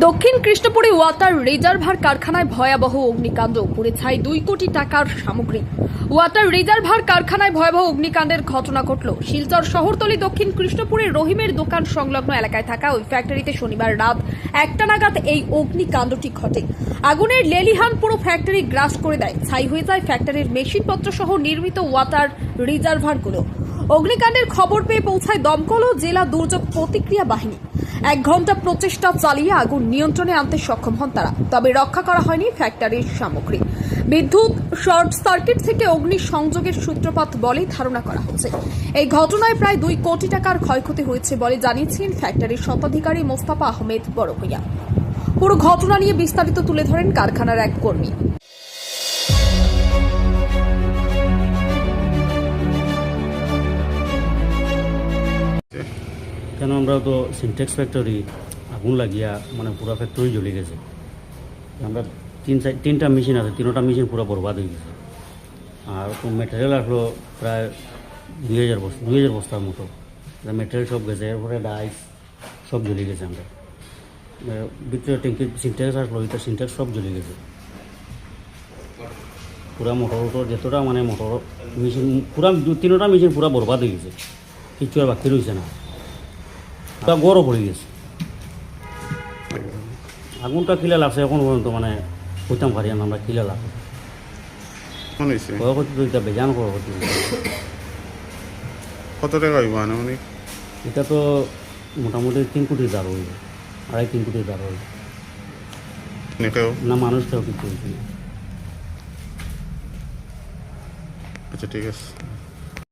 দক্ষিণ কৃষ্ণপুরে water reservoir কারখানায় ভয়াবহ অগ্নিকাণ্ড। পুড়ে ছাই দুই কোটি টাকার সামগ্রী। ওয়াটার রিজার্ভার কারখানায় ভয়াবহ অগ্নিকাণ্ডের ঘটনা ঘটল। শিলচর শহরতলি দক্ষিণ কৃষ্ণপুরে রহিমের দোকান সংলগ্ন এলাকায় থাকা ওই ফ্যাক্টরিতে শনিবার রাত একটা নাগাদ এই অগ্নিকাণ্ডটি ঘটে। আগুনের লেলিহান পুরো ফ্যাক্টরি গ্রাস করে দেয়। ছাই হয়ে যায় ফ্যাক্টরির মেশিনপত্র সহ নির্মিত ওয়াটার রিজার্ভারগুলো। অগ্নিকাণ্ডের খবর পেয়ে পৌঁছায় দমকল ও জেলা দুর্যোগ প্রতিক্রিয়া বাহিনী। এক ঘণ্টা প্রচেষ্টা চালিয়ে আগুন নিয়ন্ত্রণে আনতে সক্ষম হন তারা, তবে রক্ষা করা হয়নি ফ্যাক্টরির সামগ্রী। বিদ্যুৎ শর্ট সার্কিট থেকে অগ্নি সংযোগের সূত্রপাত বলে ধারণা করা হচ্ছে। এই ঘটনায় প্রায় দুই কোটি টাকার ক্ষয়ক্ষতি হয়েছে বলে জানিয়েছেন ফ্যাক্টরির স্বত্বাধিকারী মোস্তাফা আহমেদ বড়ভূঁইয়া পুরো ঘটনা নিয়ে বিস্তারিত তুলে ধরেন কারখানার এক কর্মী। কেন আমরা তো সিনটেক্স ফ্যাক্টরি আগুন লাগিয়া মানে পুরো ফ্যাক্টরি জ্বলে গেছে। আমরা তিন তিনটা মেশিন আছে, তিনটা মেশিন পুরো বরবাদ হয়ে গেছে। আর মেটেরিয়াল আসলো প্রায় দুই হাজার বস্তা দুই হাজার বস্তার মতো। মেটেরিয়াল সব গেছে, এরপরে ডাইস সব জ্বলে গেছে আমরা ভিতরে ট্যাঙ্কির সিনটেক্স আসলো এটা সিনটেক্স সব জ্বলে গেছে। পুরা মোটর যতটা মানে মোটর মেশিন পুরা তিনটা মেশিন পুরা বরবাদ হয়ে গেছে। কিছু আর বাকি রয়েছে না। তা গরম পড়ে গেছে। আগুনটা কিলে লাগছে এখন পর্যন্ত মানে কইতাম পারি না আমরা কিলে লাগছে বেজান ক্ষয়ক্ষতি কত টাকা হইব আনুমানিক? এটা তো মোটামুটি তিন কোটি দাঁড় হইবে আড়াই তিন কোটি দাঁড় হইবে না মানুষ কেউ কিছু আচ্ছা ঠিক আছে।